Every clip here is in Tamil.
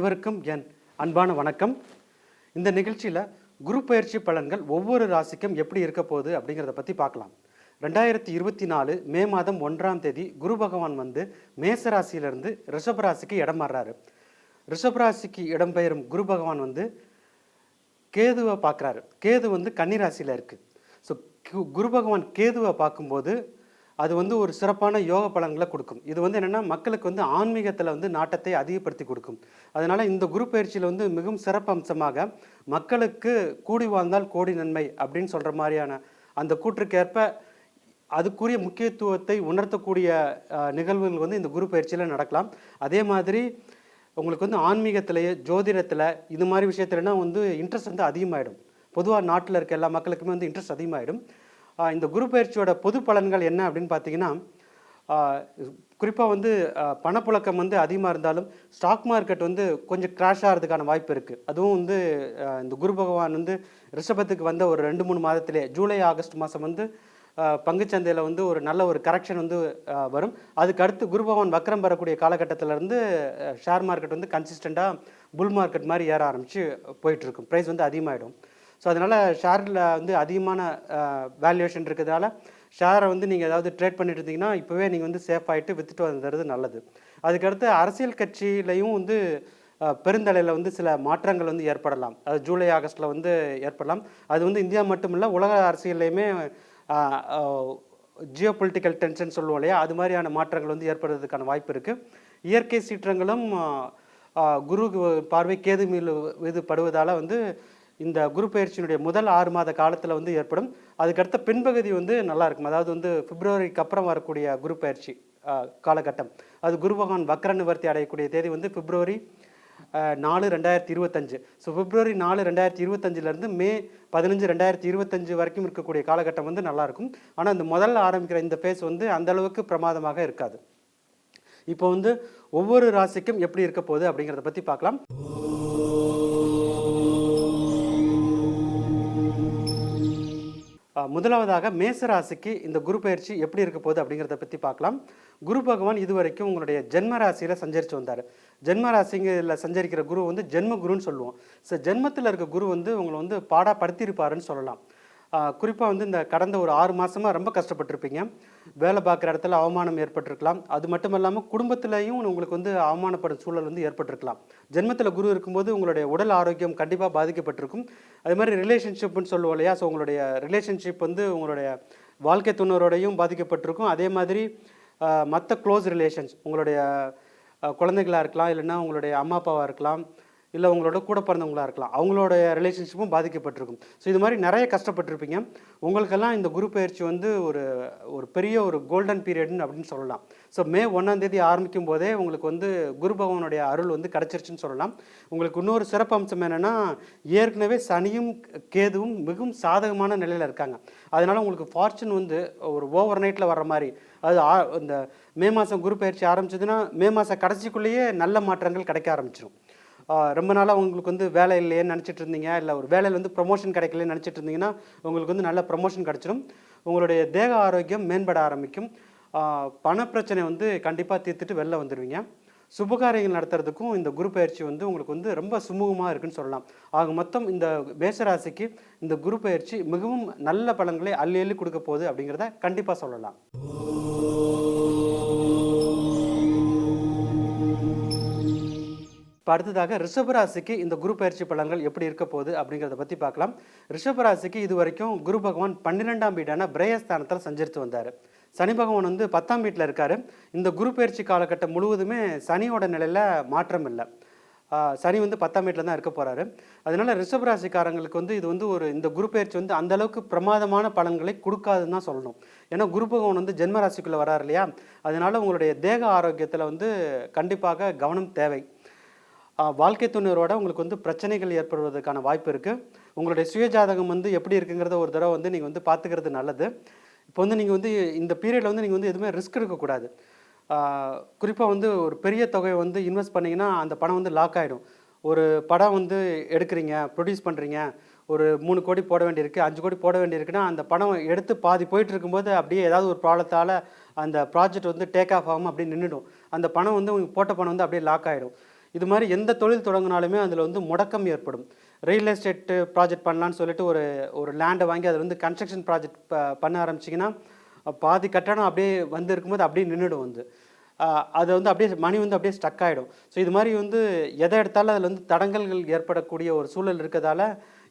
அனைவருக்கும் என் அன்பான வணக்கம். இந்த நிகழ்ச்சியில் குரு பயிற்சி பலன்கள் ஒவ்வொரு ராசிக்கும் எப்படி இருக்க போகுது அப்படிங்கிறத பற்றி பார்க்கலாம். ரெண்டாயிரத்தி இருபத்தி நாலு மே மாதம் ஒன்றாம் தேதி குரு பகவான் வந்து மேச ராசியிலிருந்து ரிஷப ராசிக்கு இடம் மாறுறாரு. ரிஷப ராசிக்கு இடம்பெயரும் குரு பகவான் வந்து கேதுவை பார்க்குறாரு. கேது வந்து கன்னிராசியில் இருக்குது ஸோ குரு பகவான் கேதுவை பார்க்கும்போது அது வந்து ஒரு சிறப்பான யோக பலன்களை கொடுக்கும். இது வந்து என்னென்னா மக்களுக்கு வந்து ஆன்மீகத்தில் வந்து நாட்டத்தை அதிகப்படுத்தி கொடுக்கும். அதனால் இந்த குரு பயிற்சியில் வந்து மிகவும் சிறப்பு அம்சமாக மக்களுக்கு கூடி வாழ்ந்தால் கோடி நன்மை அப்படின்னு சொல்கிற மாதிரியான அந்த கூற்றுக்கேற்ப அதுக்குரிய முக்கியத்துவத்தை உணர்த்தக்கூடிய நிகழ்வுகள் வந்து இந்த குரு பயிற்சியில் நடக்கலாம். அதே மாதிரி உங்களுக்கு வந்து ஆன்மீகத்திலேயே ஜோதிடத்தில் இது மாதிரி விஷயத்துலனா வந்து இன்ட்ரெஸ்ட் வந்து அதிகமாகிடும் பொதுவாக நாட்டில் இருக்க எல்லா மக்களுக்குமே வந்து இன்ட்ரெஸ்ட் அதிகமாகிடும் இந்த குரு பயிற்சியோட பொது பலன்கள் என்ன அப்படின்னு பார்த்தீங்கன்னா குறிப்பாக வந்து பணப்புழக்கம் வந்து அதிகமாக இருந்தாலும் ஸ்டாக் மார்க்கெட் வந்து கொஞ்சம் கிராஷ் ஆகிறதுக்கான வாய்ப்பு இருக்குது அதுவும் வந்து இந்த குரு பகவான் வந்து ரிஷபத்துக்கு வந்த ஒரு ரெண்டு மூணு மாதத்திலே ஜூலை ஆகஸ்ட் மாதம் வந்து பங்குச்சந்தையில் வந்து ஒரு நல்ல ஒரு கரெக்ஷன் வந்து வரும். அதுக்கு அடுத்து குரு பகவான் வக்கரம் பெறக்கூடிய காலகட்டத்திலேருந்து ஷேர் மார்க்கெட் வந்து கன்சிஸ்டண்ட்டாக புல் மார்க்கெட் மாதிரி ஏற ஆரம்பித்து போயிட்டுருக்கும் ப்ரைஸ் வந்து அதிகமாகிடும் ஸோ அதனால் ஷேரில் வந்து அதிகமான வேல்யூவேஷன் இருக்கிறதால ஷேரை வந்து நீங்கள் ஏதாவது ட்ரேட் பண்ணிட்டு இருந்தீங்கன்னா இப்போவே நீங்கள் வந்து சேஃப் ஆகிட்டு வித்துட்டு வந்துடுறது நல்லது. அதுக்கடுத்து அரசியல் கட்சியிலையும் வந்து பெருந்தலையில் வந்து சில மாற்றங்கள் வந்து ஏற்படலாம். அது ஜூலை ஆகஸ்ட்டில் வந்து ஏற்படலாம். அது வந்து இந்தியா மட்டும் இல்லை உலக அரசியல்லையுமே ஜியோ பொலிட்டிக்கல் டென்ஷன் சொல்லுவோம் இல்லையா அது மாதிரியான மாற்றங்கள் வந்து ஏற்படுறதுக்கான வாய்ப்பு இருக்குது இயற்கை சீற்றங்களும் குரு பார்வை கேது மீது மீது படுவதால் வந்து இந்த குரு பயிற்சியினுடைய முதல் ஆறு மாத காலத்தில் வந்து ஏற்படும். அதுக்கடுத்த பின்பகுதி வந்து நல்லா இருக்கும். அதாவது வந்து பிப்ரவரிக்கு அப்புறம் வரக்கூடிய குரு பயிற்சி காலகட்டம். அது குரு பகவான் வக்ர நிவர்த்தி அடையக்கூடிய தேதி வந்து பிப்ரவரி நாலு ரெண்டாயிரத்தி இருபத்தஞ்சு. ஸோ பிப்ரவரி நாலு ரெண்டாயிரத்தி இருபத்தஞ்சிலேருந்து மே பதினஞ்சு ரெண்டாயிரத்தி இருபத்தஞ்சு வரைக்கும் இருக்கக்கூடிய காலகட்டம் வந்து நல்லாயிருக்கும் ஆனால் இந்த முதல்ல ஆரம்பிக்கிற இந்த ஃபேஸ் வந்து அந்த அளவுக்கு பிரமாதமாக இருக்காது. இப்போ வந்து ஒவ்வொரு ராசிக்கும் எப்படி இருக்க போகுது அப்படிங்கிறத பற்றி பார்க்கலாம். முதலாவதாக மேசராசிக்கு இந்த குரு பயிற்சி எப்படி இருக்க போகுது அப்படிங்கிறத பற்றி பார்க்கலாம். குரு பகவான் இதுவரைக்கும் உங்களுடைய ஜென்ம ராசியில் சஞ்சரித்து வந்தார். ஜென்ம ராசிங்கில் சஞ்சரிக்கிற குரு வந்து ஜென்ம குருன்னு சொல்லுவோம். ஸோ ஜென்மத்தில் இருக்க குரு வந்து உங்களை வந்து பாடாப்படுத்தியிருப்பாருன்னு சொல்லலாம். குறிப்பாக வந்து இந்த கடந்த ஒரு ஆறு மாதமாக ரொம்ப கஷ்டப்பட்டிருப்பீங்க. வேலை பார்க்குற இடத்துல அவமானம் ஏற்பட்டிருக்கலாம். அது மட்டும் இல்லாமல் குடும்பத்திலையும் உங்களுக்கு வந்து அவமானப்படும் சூழல் வந்து ஏற்பட்டிருக்கலாம். ஜென்மத்தில் குரு இருக்கும்போது உங்களுடைய உடல் ஆரோக்கியம் கண்டிப்பாக பாதிக்கப்பட்டிருக்கும். அதே மாதிரி ரிலேஷன்ஷிப்னு சொல்லுவோம் இல்லையா? ஸோ உங்களுடைய ரிலேஷன்ஷிப் வந்து உங்களுடைய வாழ்க்கை துணரோடையும் பாதிக்கப்பட்டிருக்கும். அதே மாதிரி மற்ற க்ளோஸ் ரிலேஷன்ஸ் உங்களுடைய குழந்தைகளாக இருக்கலாம் இல்லைன்னா உங்களுடைய அம்மா அப்பாவாக இருக்கலாம். இல்லை உங்களோட கூட பிறந்தவங்களா இருக்கலாம். அவங்களோட ரிலேஷன்ஷிப்பும் பாதிக்கப்பட்டிருக்கும். ஸோ இது மாதிரி நிறைய கஷ்டப்பட்டிருப்பீங்க. உங்களுக்கெல்லாம் இந்த குரு பயிற்சி வந்து ஒரு ஒரு பெரிய ஒரு கோல்டன் பீரியட்னு அப்படின்னு சொல்லலாம். ஸோ மே ஒன்றாந்தேதி ஆரம்பிக்கும் போதே உங்களுக்கு வந்து குரு பகவானுடைய அருள் வந்து கிடச்சிருச்சுன்னு சொல்லலாம். உங்களுக்கு இன்னொரு சிறப்பு அம்சம் என்னென்னா ஏற்கனவே சனியும் கேதுவும் மிகவும் சாதகமான நிலையில் இருக்காங்க. அதனால் உங்களுக்கு ஃபார்ச்சூன் வந்து ஒரு ஓவர் நைட்டில் வர்ற மாதிரி. அது ஆ- இந்த மே மாதம் குரு பயிற்சி ஆரம்பிச்சதுன்னா மே மாதம் கடைசிக்குள்ளேயே நல்ல மாற்றங்கள் கிடைக்க ஆரம்பிச்சிடும் ரொம்ப நாளாக உங்களுக்கு வந்து வேலை இல்லையேன்னு நினச்சிட்டு இருந்தீங்க இல்லை ஒரு வேலையில் வந்து ப்ரொமோஷன் கிடைக்கலன்னு நினச்சிட்டு இருந்தீங்கன்னா உங்களுக்கு வந்து நல்ல ப்ரொமோஷன் கிடச்சிடும். உங்களுடைய தேக ஆரோக்கியம் மேம்பட ஆரம்பிக்கும். பணப்பிரச்சனை வந்து கண்டிப்பாக தீர்த்துட்டு வெளில வந்துடுவீங்க சுபகாரியங்கள் நடத்துறதுக்கும் இந்த குரு பயிற்சி வந்து உங்களுக்கு வந்து ரொம்ப சுமூகமாக இருக்குன்னு சொல்லலாம். ஆக மொத்தம் இந்த மேசராசிக்கு இந்த குரு பயிற்சி மிகவும் நல்ல பலன்களை அள்ளி அள்ளி கொடுக்க போகுது அப்படிங்கிறத கண்டிப்பாக சொல்லலாம். இப்போ அடுத்ததாக ரிஷபராசிக்கு இந்த குரு பயிற்சி பலன்கள் எப்படி இருக்க போகுது அப்படிங்கிறத பற்றி பார்க்கலாம். ரிஷபராசிக்கு இது வரைக்கும் குரு பகவான் பன்னிரெண்டாம் வீடான பிரயஸ்தானத்தில் சஞ்சரித்து வந்தார். சனி பகவான் வந்து பத்தாம் வீட்டில் இருக்கார். இந்த குரு பயிற்சி காலகட்டம் முழுவதுமே சனியோட நிலையில் மாற்றம் இல்லை. சனி வந்து பத்தாம் வீட்டில் தான் இருக்க போகிறாரு அதனால் ரிஷபராசிக்காரங்களுக்கு வந்து இது வந்து ஒரு இந்த குரு பயிற்சி வந்து அந்தளவுக்கு பிரமாதமான பலன்களை கொடுக்காதுன்னு தான் சொல்லணும். ஏன்னா குரு பகவான் வந்து ஜென்ம ராசிக்குள்ளே வராரு இல்லையா? அதனால் உங்களுடைய தேக ஆரோக்கியத்தில் வந்து கண்டிப்பாக கவனம் தேவை. வாழ்க்கை துணையரோட உங்களுக்கு வந்து பிரச்சனைகள் ஏற்படுவதற்கான வாய்ப்பு இருக்குது உங்களுடைய சுயஜாதகம் வந்து எப்படி இருக்குங்கிறத ஒரு தடவை வந்து நீங்கள் வந்து பார்த்துக்கிறது நல்லது. இப்போ வந்து நீங்கள் வந்து இந்த பீரியடில் வந்து நீங்கள் வந்து எதுவுமே ரிஸ்க் எடுக்கக்கூடாது. குறிப்பாக வந்து ஒரு பெரிய தொகையை வந்து இன்வெஸ்ட் பண்ணிங்கன்னா அந்த பணம் வந்து லாக் ஆகிடும் ஒரு படம் வந்து எடுக்கிறீங்க ப்ரொடியூஸ் பண்ணுறீங்க ஒரு மூணு கோடி போட வேண்டியிருக்கு அஞ்சு கோடி போட வேண்டியிருக்குன்னா அந்த பணம் எடுத்து பாதி போயிட்டு இருக்கும்போது அப்படியே ஏதாவது ஒரு ப்ராப்ளத்தால் அந்த ப்ராஜெக்ட் வந்து டேக் ஆஃப் ஆகாமல் அப்படியே நின்றுடும் அந்த பணம் வந்து உங்களுக்கு போட்ட பணம் வந்து அப்படியே லாக் ஆகிடும் இது மாதிரி எந்த தொழில் தொடங்கினாலுமே அதில் வந்து முடக்கம் ஏற்படும். ரியல் எஸ்டேட்டு ப்ராஜெக்ட் பண்ணலான்னு சொல்லிட்டு ஒரு ஒரு லேண்டை வாங்கி அதில் வந்து கன்ஸ்ட்ரக்ஷன் ப்ராஜெக்ட் பண்ண ஆரம்பிச்சிங்கன்னா பாதி கட்டணம் அப்படியே வந்து இருக்கும்போது அப்படியே நின்றுடும் வந்து. அது வந்து அப்படியே மணி வந்து அப்படியே ஸ்டக் ஆகிடும் ஸோ இது மாதிரி வந்து எதை எடுத்தாலும் அதில் வந்து தடங்கல்கள் ஏற்படக்கூடிய ஒரு சூழல் இருக்கிறதால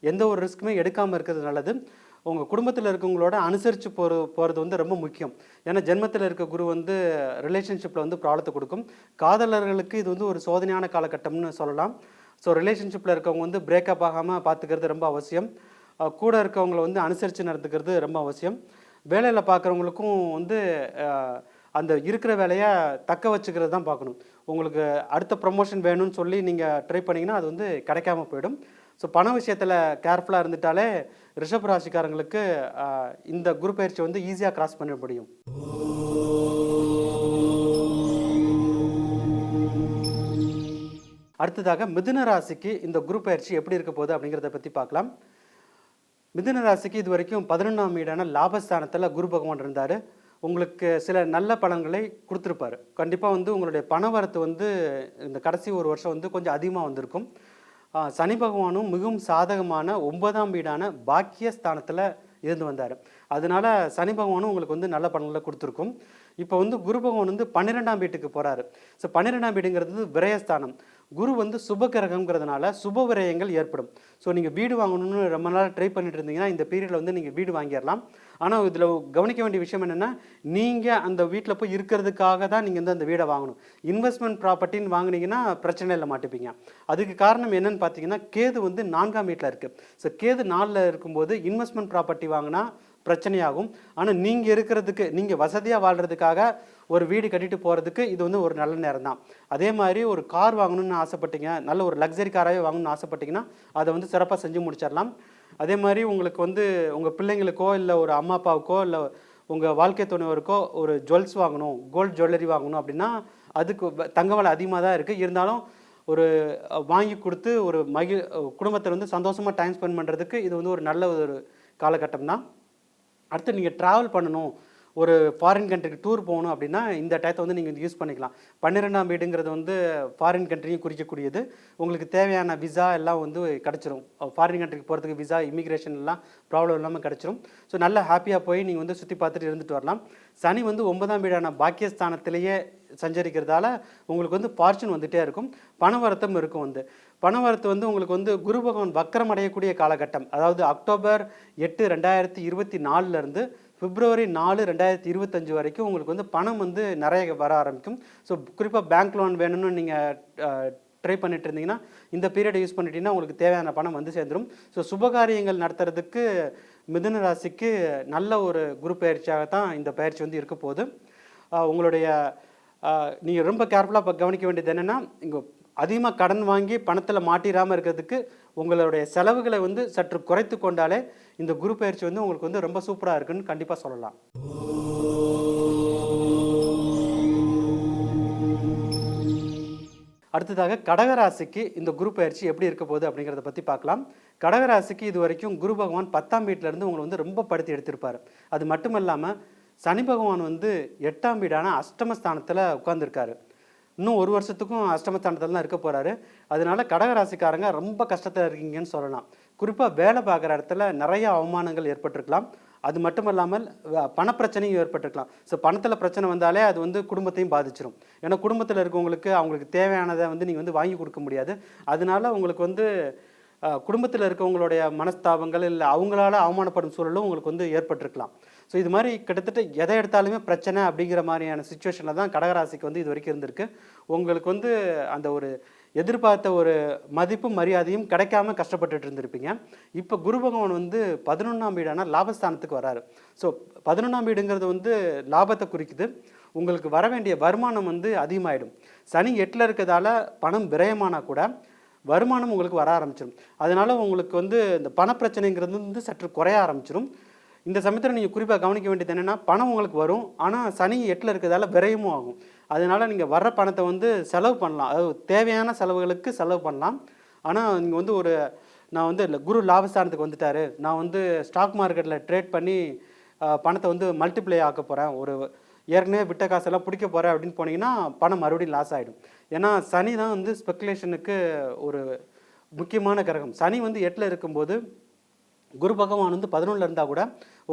எந்த ஒரு ரிஸ்க்குமே எடுக்காமல் இருக்கிறது நல்லது. உங்கள் குடும்பத்தில் இருக்கவங்களோட அனுசரித்து போகிற போகிறது வந்து ரொம்ப முக்கியம். ஏன்னா ஜென்மத்தில் இருக்க குரு வந்து ரிலேஷன்ஷிப்பில் வந்து ப்ராப்ளத்தை கொடுக்கும். காதலர்களுக்கு இது வந்து ஒரு சோதனையான காலகட்டம்னு சொல்லலாம். ஸோ ரிலேஷன்ஷிப்பில் இருக்கவங்க வந்து பிரேக்கப் ஆகாமல் பார்த்துக்கிறது ரொம்ப அவசியம். கூட இருக்கவங்களை வந்து அனுசரித்து நடந்துக்கிறது ரொம்ப அவசியம். வேலையில் பார்க்குறவங்களுக்கும் வந்து அந்த இருக்கிற வேலையை தக்க வச்சுக்கிறது தான் பார்க்கணும் உங்களுக்கு அடுத்த ப்ரொமோஷன் வேணும்னு சொல்லி நீங்கள் ட்ரை பண்ணிங்கன்னா அது வந்து கிடைக்காம போயிடும். ஸோ பண விஷயத்தில் கேர்ஃபுல்லாக இருந்துட்டாலே ரிஷப் ராசிக்காரங்களுக்கு இந்த குரு பயிற்சி வந்து ஈஸியாக கிராஸ் பண்ண முடியும். அடுத்ததாக மிதுன ராசிக்கு இந்த குரு பயிற்சி எப்படி இருக்க போகுது அப்படிங்கிறத பற்றி பார்க்கலாம். மிதுன ராசிக்கு இது வரைக்கும் பதினொன்றாம் வீடான லாபஸ்தானத்தில் குரு பகவான் இருந்தார். உங்களுக்கு சில நல்ல பலன்களை கொடுத்துருப்பாரு. கண்டிப்பாக வந்து உங்களுடைய பண வரத்து வந்து இந்த கடைசி ஒரு வருஷம் வந்து கொஞ்சம் அதிகமாக வந்திருக்கும். சனி பகவானும் மிகவும் சாதகமான ஒன்பதாம் வீடான பாக்கியஸ்தானத்தில் இருந்து வந்தார். அதனால சனி பகவானும் உங்களுக்கு வந்து நல்ல பலன்களை கொடுத்துருக்கும். இப்போ வந்து குரு பகவான் வந்து பன்னிரெண்டாம் வீட்டுக்கு போகிறாரு ஸோ பன்னிரெண்டாம் வீடுங்கிறது விரயஸ்தானம். குரு வந்து சுப கிரகங்கிறதுனால சுப விரயங்கள் ஏற்படும். ஸோ நீங்கள் வீடு வாங்கணும்னு ரொம்ப நாள் ட்ரை பண்ணிட்டு இருந்தீங்கன்னா இந்த பீரியடில் வந்து நீங்கள் வீடு வாங்கிடலாம். ஆனால் இதில் கவனிக்க வேண்டிய விஷயம் என்னென்னா நீங்கள் அந்த வீட்டில் போய் இருக்கிறதுக்காக தான் நீங்கள் வந்து அந்த வீடை வாங்கணும். இன்வெஸ்ட்மெண்ட் ப்ராப்பர்ட்டின்னு வாங்குனீங்கன்னா பிரச்சனையில் மாட்டிப்பீங்க. அதுக்கு காரணம் என்னன்னு பார்த்தீங்கன்னா கேது வந்து நான்காம் வீட்டில் இருக்குது ஸோ கேது நாலில் இருக்கும்போது இன்வெஸ்ட்மெண்ட் ப்ராப்பர்ட்டி வாங்கினா பிரச்சனையாகும். ஆனால் நீங்கள் இருக்கிறதுக்கு நீங்கள் வசதியாக வாழ்கிறதுக்காக ஒரு வீடு கட்டிட்டு போகிறதுக்கு இது வந்து ஒரு நல்ல நேரம் தான் அதே மாதிரி ஒரு கார் வாங்கணும்னு ஆசைப்பட்டீங்க நல்ல ஒரு லக்ஸரி காராகவே வாங்கணும்னு ஆசைப்பட்டீங்கன்னா அதை வந்து சிறப்பாக செஞ்சு முடிச்சிடலாம். அதே மாதிரி உங்களுக்கு வந்து உங்கள் பிள்ளைங்களுக்கோ இல்லை ஒரு அம்மா அப்பாவுக்கோ இல்லை உங்கள் வாழ்க்கை துணைவருக்கோ ஒரு ஜுவல்ஸ் வாங்கணும் கோல்டு ஜுவல்லரி வாங்கணும் அப்படின்னா அதுக்கு வ- தங்க விலை அதிகமாக தான் இருக்குது இருந்தாலும் ஒரு வாங்கி கொடுத்து ஒரு மகி குடும்பத்தில் வந்து சந்தோஷமாக டைம் ஸ்பெண்ட் பண்ணுறதுக்கு இது வந்து ஒரு நல்ல ஒரு காலகட்டம் தான் அடுத்து நீங்கள் ட்ராவல் பண்ணணும். ஒரு ஃபாரின் கண்ட்ரிக்கு டூர் போகணும் அப்படின்னா இந்த டயத்தை வந்து நீங்கள் யூஸ் பண்ணிக்கலாம். பன்னிரெண்டாம் வீடுங்கிறது வந்து ஃபாரின் கண்ட்ரியும் குறிக்கக்கூடியது. உங்களுக்கு தேவையான விசா எல்லாம் வந்து கிடச்சிரும். ஃபாரின் கண்ட்ரிக்கு போகிறதுக்கு விசா இமிக்ரேஷன் எல்லாம் ப்ராப்ளம் இல்லாமல் கிடச்சிரும். ஸோ நல்லா ஹாப்பியாக போய் நீங்கள் வந்து சுற்றி பார்த்துட்டு இருந்துட்டு வரலாம். சனி வந்து ஒன்பதாம் வீடான பாக்கியஸ்தானத்திலேயே சஞ்சரிக்கிறதால உங்களுக்கு வந்து ஃபார்ச்சூன் வந்துகிட்டே இருக்கும். பணவரத்தும் இருக்கும் வந்து. பணவரத்து வந்து உங்களுக்கு வந்து குரு பகவான் வக்கரம் அடையக்கூடிய காலகட்டம். அதாவது அக்டோபர் எட்டு ரெண்டாயிரத்தி இருபத்தி நாலுலேருந்து பிப்ரவரி நாலு ரெண்டாயிரத்தி இருபத்தஞ்சு வரைக்கும் உங்களுக்கு வந்து பணம் வந்து நிறைய வர ஆரம்பிக்கும். ஸோ குறிப்பாக பேங்க் லோன் வேணும்னு நீங்கள் ட்ரை பண்ணிட்டு இருந்தீங்கன்னா இந்த பீரியடை யூஸ் பண்ணிட்டீங்கன்னா உங்களுக்கு தேவையான பணம் வந்து சேர்ந்துடும் ஸோ சுபகாரியங்கள் நடத்துறதுக்கு மிதுன ராசிக்கு நல்ல ஒரு குரு பயிற்சியாக தான் இந்த பயிற்சி வந்து இருக்க போகுது. உங்களுடைய நீங்கள் ரொம்ப கேர்ஃபுல்லாக கவனிக்க வேண்டியது என்னென்னா இங்கே அதிகமாக கடன் வாங்கி பணத்தில் மாட்டிடாமல் இருக்கிறதுக்கு உங்களுடைய செலவுகளை வந்து சற்று குறைத்து கொண்டாலே இந்த குரு பயிற்சி வந்து உங்களுக்கு வந்து ரொம்ப சூப்பராக இருக்குன்னு கண்டிப்பாக சொல்லலாம். அடுத்ததாக கடகராசிக்கு இந்த குரு பயிற்சி எப்படி இருக்க போகுது அப்படிங்கிறத பற்றி பார்க்கலாம். கடகராசிக்கு இது வரைக்கும் குரு பகவான் பத்தாம் வீட்டிலேருந்து உங்களை வந்து ரொம்ப படுத்தி எடுத்திருப்பார். அது மட்டும் இல்லாமல் சனி பகவான் வந்து எட்டாம் வீடான அஷ்டமஸ்தானத்தில் உட்கார்ந்திருக்காரு. இன்னும் ஒரு வருஷத்துக்கும் அஷ்டமஸ்தானத்தில் தான் இருக்க போகிறாரு அதனால கடகராசிக்காரங்க ரொம்ப கஷ்டத்தில் இருக்கீங்கன்னு சொல்லலாம். குறிப்பாக வேலை பார்க்குற இடத்துல நிறைய அவமானங்கள் ஏற்பட்டிருக்கலாம். அது மட்டும் இல்லாமல் பணப்பிரச்சனையும் ஏற்பட்டிருக்கலாம். ஸோ பணத்தில் பிரச்சனை வந்தாலே அது வந்து குடும்பத்தையும் பாதிச்சிடும் ஏன்னா குடும்பத்தில் இருக்கவங்களுக்கு அவங்களுக்கு தேவையானதை வந்து நீங்கள் வந்து வாங்கி கொடுக்க முடியாது. அதனால உங்களுக்கு வந்து குடும்பத்தில் இருக்கவங்களுடைய மனஸ்தாபங்கள் இல்லை அவங்களால அவமானப்படும் சூழலும் உங்களுக்கு வந்து ஏற்பட்டிருக்கலாம். ஸோ இது மாதிரி கிட்டத்தட்ட எதை எடுத்தாலுமே பிரச்சனை அப்படிங்கிற மாதிரியான சுச்சுவேஷனில் தான் கடகராசிக்கு வந்து இது வரைக்கும் இருந்திருக்கு. உங்களுக்கு வந்து அந்த ஒரு எதிர்பார்த்த ஒரு மதிப்பும் மரியாதையும் கிடைக்காம கஷ்டப்பட்டுட்டு இருந்திருப்பீங்க. இப்போ குரு பகவான் வந்து பதினொன்றாம் வீடான லாபஸ்தானத்துக்கு வராரு. ஸோ பதினொன்றாம் வீடுங்கிறது வந்து லாபத்தை குறிக்குது. உங்களுக்கு வர வேண்டிய வருமானம் வந்து அதிகமாயிடும். சனி எட்டில் இருக்கிறதால பணம் விரயமானால் கூட வருமானம் உங்களுக்கு வர ஆரம்பிச்சிடும் அதனால் உங்களுக்கு வந்து இந்த பணப்பிரச்சனைங்கிறது வந்து சற்று குறைய ஆரம்பிச்சிடும் இந்த சமயத்தில் நீங்கள் குறிப்பாக கவனிக்க வேண்டியது என்னென்னா பணம் உங்களுக்கு வரும். ஆனால் சனி எட்டில் இருக்கிறதால விரயமும் ஆகும். அதனால் நீங்கள் வர்ற பணத்தை வந்து செலவு பண்ணலாம். அதாவது தேவையான செலவுகளுக்கு செலவு பண்ணலாம். ஆனால் நீங்கள் வந்து ஒரு நான் வந்து இல்லை குரு லாபஸ்தானத்துக்கு வந்துட்டாரு. நான் வந்து ஸ்டாக் மார்க்கெட்டில் ட்ரேட் பண்ணி பணத்தை வந்து மல்டிப்ளை ஆக்க போகிறேன் ஒரு ஏற்கனவே விட்ட காசெல்லாம் பிடிக்க போகிறேன் அப்படின்னு போனீங்கன்னா பணம் மறுபடியும் லாஸ் ஆகிடும் ஏன்னா சனி தான் வந்து ஸ்பெக்குலேஷனுக்கு ஒரு முக்கியமான கிரகம். சனி வந்து எட்டில் இருக்கும்போது குரு பகவான் வந்து பதினொன்றில் இருந்தால் கூட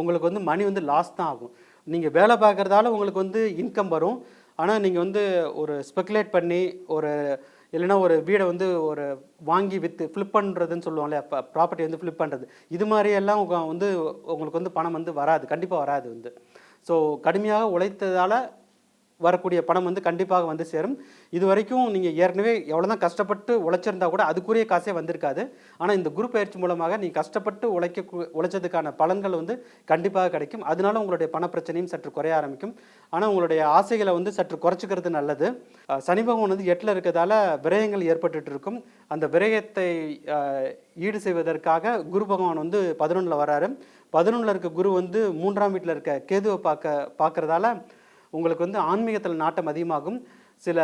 உங்களுக்கு வந்து மணி வந்து லாஸ் தான் ஆகும். நீங்கள் வேலை பார்க்குறதால உங்களுக்கு வந்து இன்கம் வரும். ஆனால் நீங்கள் வந்து ஒரு ஸ்பெக்குலேட் பண்ணி ஒரு இல்லைன்னா ஒரு வீடை வந்து ஒரு வாங்கி விற்று ஃப்ளிப் பண்ணுறதுன்னு சொல்லுவாங்களே அப்போ ப்ராப்பர்ட்டி வந்து ஃப்ளிப் பண்ணுறது இது மாதிரியெல்லாம் வந்து உங்களுக்கு வந்து பணம் வந்து வராது. கண்டிப்பாக வராது வந்து. ஸோ கடுமையாக உழைத்ததால் வரக்கூடிய பணம் வந்து கண்டிப்பாக வந்து சேரும். இது வரைக்கும் நீங்கள் ஏற்கனவே எவ்வளோ தான் கஷ்டப்பட்டு உழைச்சிருந்தா கூட அதுக்குரிய காசே வந்திருக்காது. ஆனால் இந்த குரு பயிற்சி மூலமாக நீங்கள் கஷ்டப்பட்டு உழைக்க உழைச்சதுக்கான பலன்கள் வந்து கண்டிப்பாக கிடைக்கும். அதனால உங்களுடைய பண பிரச்சனையும் சற்று குறைய ஆரம்பிக்கும். ஆனால் உங்களுடைய ஆசைகளை வந்து சற்று குறைச்சிக்கிறது நல்லது. சனி பகவான் வந்து எட்டில் இருக்கிறதால விரயங்கள் ஏற்பட்டுட்டு இருக்கும் அந்த விரயத்தை ஈடு செய்வதற்காக குரு பகவான் வந்து பதினொன்றில் வராரு பதினொன்றில் இருக்க குரு வந்து மூன்றாம் வீட்டில் இருக்க கேதுவை பார்க்க பார்க்குறதால உங்களுக்கு வந்து ஆன்மீகத்தில் நாட்டம் அதிகமாகும். சில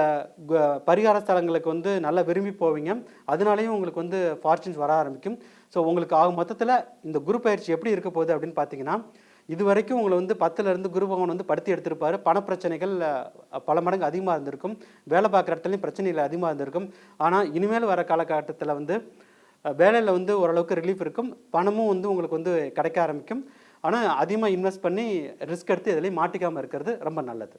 பரிகார ஸ்தலங்களுக்கு வந்து நல்லா விரும்பி போவீங்க. அதனாலேயும் உங்களுக்கு வந்து ஃபார்ச்சுன்ஸ் வர ஆரம்பிக்கும். ஸோ உங்களுக்கு ஆகும் மொத்தத்தில் இந்த குரு பயிற்சி எப்படி இருக்க போகுது அப்படின்னு பார்த்தீங்கன்னா இது வரைக்கும் உங்களை வந்து பத்துலேருந்து குரு பகவான் வந்து படுத்தி எடுத்திருப்பாரு. பணப்பிரச்சனைகள் பல மடங்கு அதிகமாக இருந்திருக்கும். வேலை பார்க்குற இடத்துலையும் பிரச்சனைகள் அதிகமாக இருந்திருக்கும். ஆனால் இனிமேல் வர காலகட்டத்தில் வந்து வேலையில் வந்து ஓரளவுக்கு ரிலீஃப் இருக்கும். பணமும் வந்து உங்களுக்கு வந்து கிடைக்க ஆரம்பிக்கும். ஆனால் அதிகமாக இன்வெஸ்ட் பண்ணி ரிஸ்க் எடுத்து எதுலேயும் மாட்டிக்காமல் இருக்கிறது ரொம்ப நல்லது.